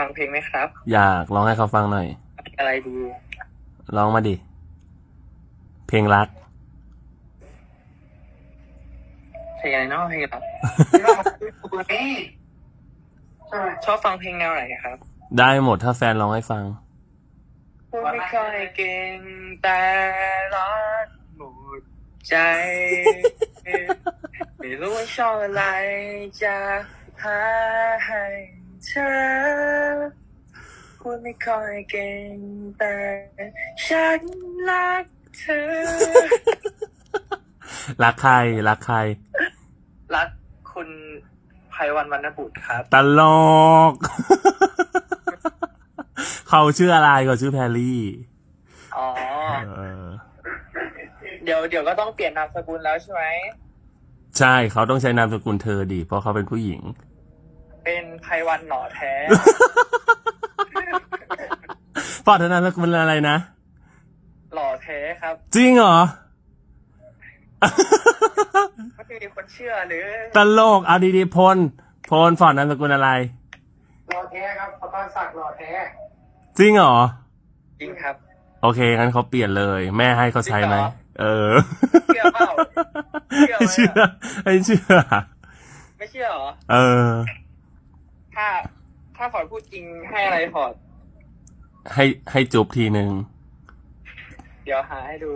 ฟังเพลงไหมครับ อยากร้องให้เขาฟังหน่อย อะไรดีร้องมาดิ เพลงรัก เพลงอะไรเนาะเพลงอะไรที่เราคุยนี่ใช่ไหมชอบฟังเพลงแนวไหนครับ ได้หมดถ้าแฟนร้องให้ฟัง พูดไม่ค่อยเก่งแต่รักหมดใจ ไม่รู้ว่าชอบอะไรจะหาให้ เธอพูดไม่ค่อยเก่งแต่ฉันรักเธอ รักใครรักใคร รักคุณไพวันวรรณบุตรครับ ตลก เขาชื่ออะไรเขาชื่อแพรรี่ อ๋อ เออ เดี๋ยวเดี๋ยวก็ต้องเปลี่ยนนามสกุลแล้วใช่ไหม ใช่เขาต้องใช้นามสกุลเธอดิเพราะเขาเป็นผู้หญิง เป็นไพวันหน่อแท้ฟอร์ดนามสกุลอะไรนะ หล่อแท้ครับจริงเหรอ ไม่มีคนเชื่อหรือตลกเอาดีๆพล พลฟอร์ดนามสกุลอะไรหล่อแท้ครับพอตอนสักหล่อแท้จริงเหรอ จริงครับ โอเคงั้นเขาเปลี่ยนเลย แม่ให้เขาใช้ไหมจริงเหรอเออเชื่อเปล่าเชื่อไหมให้เชื่อให้เชื่อ ไม่เชื่อเหรอ เออถ้า ถ้าฟอร์ดพูดจริงให้อะไรฟอร์ดให้ให้จุบทีหนึ่ง เดี๋ยวหาให้ดู